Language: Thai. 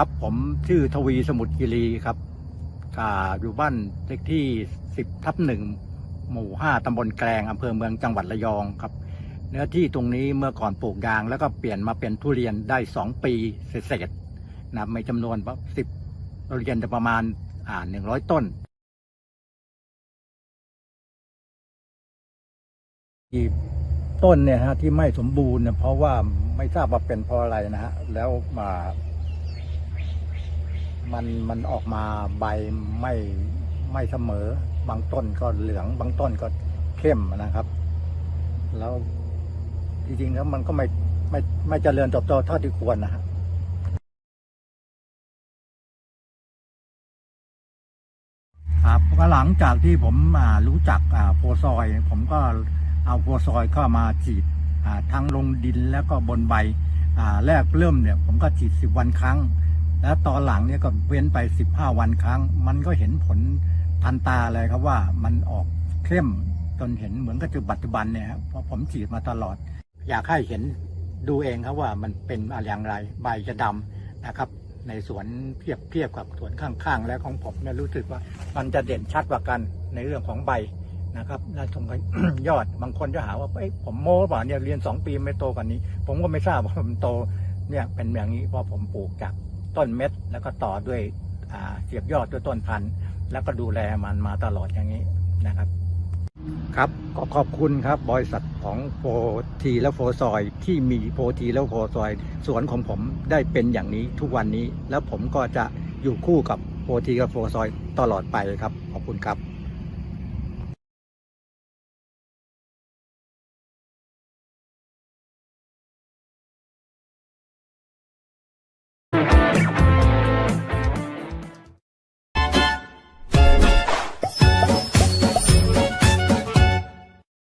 ครับ ผมชื่อทวีสมุทรกิรีครับอยู่บ้านเลขที่ 10ทับหนึ่งหมู่ 5ตำบลแกลงอำเภอเมืองจังหวัดระยองครับ เนื้อที่ตรงนี้เมื่อก่อนปลูกยาง แล้วก็เปลี่ยนมาเป็นทุเรียนได้ 2 ปีเศษๆนะไม่จำนวนสิบทุเรียนจะประมาณอ่า100 ต้นที่ต้นเนี่ยฮะที่ไม่สมบูรณ์เนี่ยเพราะว่าไม่ทราบว่าเป็นเพราะอะไรนะฮะแล้วมา มันมันออกมาใบไม่ไม่เสมอ บางต้นก็เหลือง บางต้นก็เข้มนะครับ แล้วจริงๆแล้วมันก็ไม่ไม่ไม่เจริญเติบโตเท่าที่ควรนะฮะครับก็หลังจากที่ผมรู้จักโพซอย ผมก็เอาโพซอยเข้ามาฉีดอ่าทั้งลงดินแล้วก็บนใบแรกเริ่มเนี่ย ผมก็ฉีดสิบวันครั้ง แล้วตอนหลังเนี่ยก็เว้นไปสิบห้าวันครั้ง มันก็เห็นผลทันตาเลยครับว่ามันออกเข้มจนเห็นเหมือนกับจุบัปัจจุบันเนี่ยครับเพราะผมฉีดมาตลอด อยากให้เห็นดูเองครับว่ามันเป็นอะไรอย่างไรใบจะดำนะครับ ในสวนเทียบเทียบกับสวนข้างๆ แล้วของผมเนี่ยรู้สึกว่ามันจะเด่นชัดกว่ากันในเรื่องของใบนะครับและตรงกับยอดบางคนจะหาว่าเอ้ยผมโม้หรือเปล่าเนี่ยเรียนสองปีไม่โตกว่านี้ ผมก็ไม่ทราบว่ามันโตเนี่ยเป็นอย่างนี้เพราะผมปลูกจาก ต้นเม็ด แล้วก็ต่อด้วยเสียบยอดด้วยต้นพันธุ์ แล้วก็ดูแลมันมาตลอดอย่างนี้นะครับ ครับก็ขอบคุณครับบริษัทของโฟทีและโฟซอย ที่มีโฟทีและโฟซอยสวนของผมได้เป็นอย่างนี้ทุกวันนี้ แล้วผมก็จะอยู่คู่กับโฟทีกับโฟซอยตลอดไปครับ ขอบคุณครับ